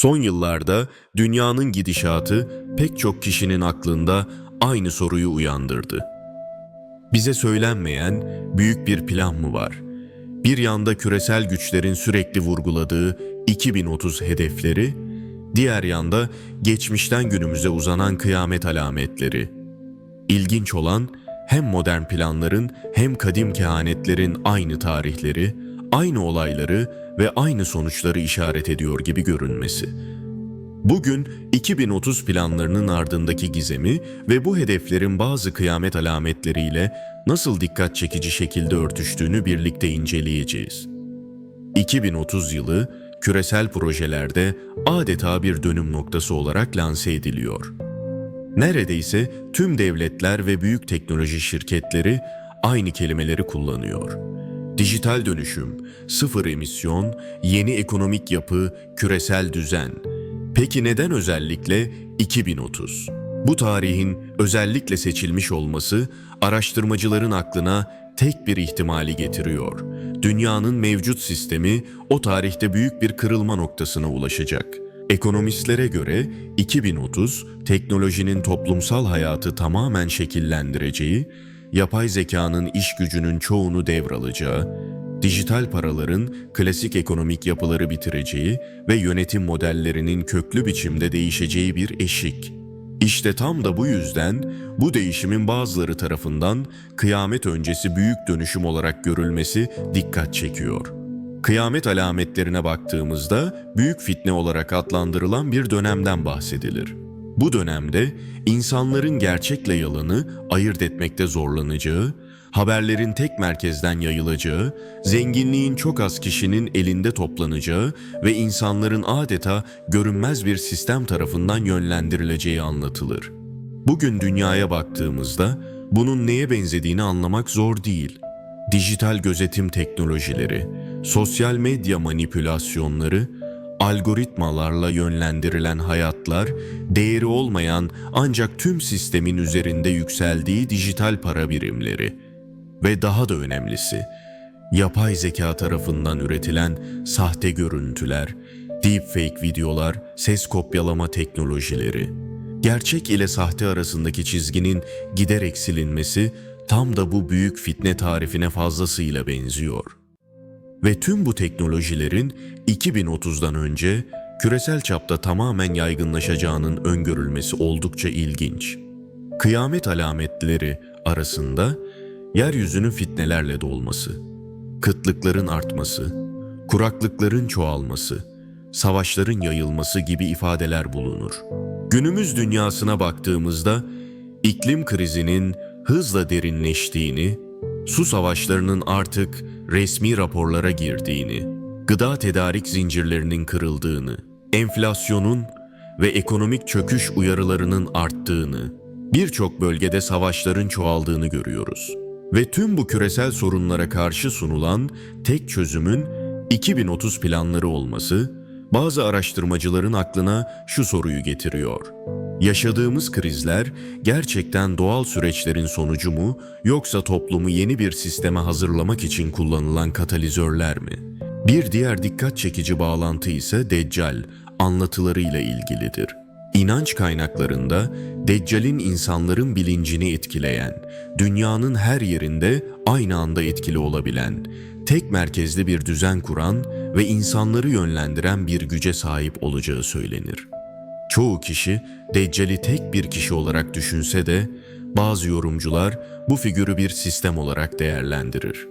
Son yıllarda dünyanın gidişatı pek çok kişinin aklında aynı soruyu uyandırdı. Bize söylenmeyen büyük bir plan mı var? Bir yanda küresel güçlerin sürekli vurguladığı 2030 hedefleri, diğer yanda geçmişten günümüze uzanan kıyamet alametleri. İlginç olan hem modern planların hem kadim kehanetlerin aynı tarihleri, aynı olayları ve aynı sonuçları işaret ediyor gibi görünmesi. Bugün 2030 planlarının ardındaki gizemi ve bu hedeflerin bazı kıyamet alametleriyle nasıl dikkat çekici şekilde örtüştüğünü birlikte inceleyeceğiz. 2030 yılı küresel projelerde adeta bir dönüm noktası olarak lanse ediliyor. Neredeyse tüm devletler ve büyük teknoloji şirketleri aynı kelimeleri kullanıyor. Dijital dönüşüm, sıfır emisyon, yeni ekonomik yapı, küresel düzen. Peki neden özellikle 2030? Bu tarihin özellikle seçilmiş olması araştırmacıların aklına tek bir ihtimali getiriyor. Dünyanın mevcut sistemi o tarihte büyük bir kırılma noktasına ulaşacak. Ekonomistlere göre 2030 teknolojinin toplumsal hayatı tamamen şekillendireceği, yapay zekanın iş gücünün çoğunu devralacağı, dijital paraların klasik ekonomik yapıları bitireceği ve yönetim modellerinin köklü biçimde değişeceği bir eşik. İşte tam da bu yüzden bu değişimin bazıları tarafından kıyamet öncesi büyük dönüşüm olarak görülmesi dikkat çekiyor. Kıyamet alametlerine baktığımızda büyük fitne olarak adlandırılan bir dönemden bahsedilir. Bu dönemde insanların gerçekle yalanı ayırt etmekte zorlanacağı, haberlerin tek merkezden yayılacağı, zenginliğin çok az kişinin elinde toplanacağı ve insanların adeta görünmez bir sistem tarafından yönlendirileceği anlatılır. Bugün dünyaya baktığımızda bunun neye benzediğini anlamak zor değil. Dijital gözetim teknolojileri, sosyal medya manipülasyonları, algoritmalarla yönlendirilen hayatlar, değeri olmayan ancak tüm sistemin üzerinde yükseldiği dijital para birimleri ve daha da önemlisi, yapay zeka tarafından üretilen sahte görüntüler, deepfake videolar, ses kopyalama teknolojileri. Gerçek ile sahte arasındaki çizginin giderek silinmesi tam da bu büyük fitne tarifine fazlasıyla benziyor. Ve tüm bu teknolojilerin 2030'dan önce küresel çapta tamamen yaygınlaşacağının öngörülmesi oldukça ilginç. Kıyamet alametleri arasında yeryüzünün fitnelerle dolması, kıtlıkların artması, kuraklıkların çoğalması, savaşların yayılması gibi ifadeler bulunur. Günümüz dünyasına baktığımızda iklim krizinin hızla derinleştiğini, su savaşlarının artık resmi raporlara girdiğini, gıda tedarik zincirlerinin kırıldığını, enflasyonun ve ekonomik çöküş uyarılarının arttığını, birçok bölgede savaşların çoğaldığını görüyoruz. Ve tüm bu küresel sorunlara karşı sunulan tek çözümün 2030 planları olması, bazı araştırmacıların aklına şu soruyu getiriyor. Yaşadığımız krizler gerçekten doğal süreçlerin sonucu mu yoksa toplumu yeni bir sisteme hazırlamak için kullanılan katalizörler mi? Bir diğer dikkat çekici bağlantı ise Deccal anlatılarıyla ilgilidir. İnanç kaynaklarında Deccal'in insanların bilincini etkileyen, dünyanın her yerinde aynı anda etkili olabilen, tek merkezli bir düzen kuran ve insanları yönlendiren bir güce sahip olacağı söylenir. Çoğu kişi Deccal'i tek bir kişi olarak düşünse de bazı yorumcular bu figürü bir sistem olarak değerlendirir.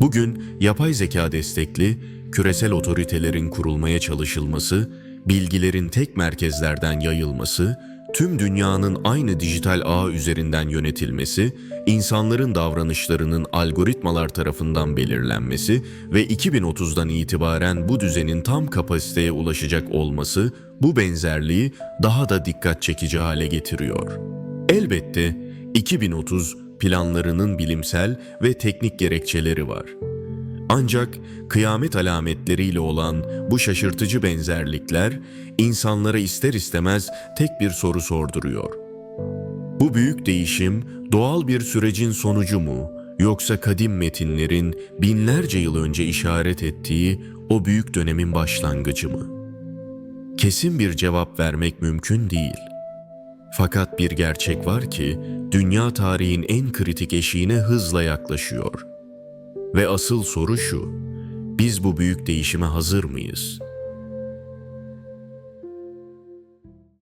Bugün yapay zeka destekli küresel otoritelerin kurulmaya çalışılması, bilgilerin tek merkezlerden yayılması, tüm dünyanın aynı dijital ağ üzerinden yönetilmesi, insanların davranışlarının algoritmalar tarafından belirlenmesi ve 2030'dan itibaren bu düzenin tam kapasiteye ulaşacak olması bu benzerliği daha da dikkat çekici hale getiriyor. Elbette 2030 planlarının bilimsel ve teknik gerekçeleri var. Ancak kıyamet alametleriyle olan bu şaşırtıcı benzerlikler insanlara ister istemez tek bir soru sorduruyor. Bu büyük değişim doğal bir sürecin sonucu mu yoksa kadim metinlerin binlerce yıl önce işaret ettiği o büyük dönemin başlangıcı mı? Kesin bir cevap vermek mümkün değil. Fakat bir gerçek var ki dünya tarihin en kritik eşiğine hızla yaklaşıyor. Ve asıl soru şu. Biz bu büyük değişime hazır mıyız?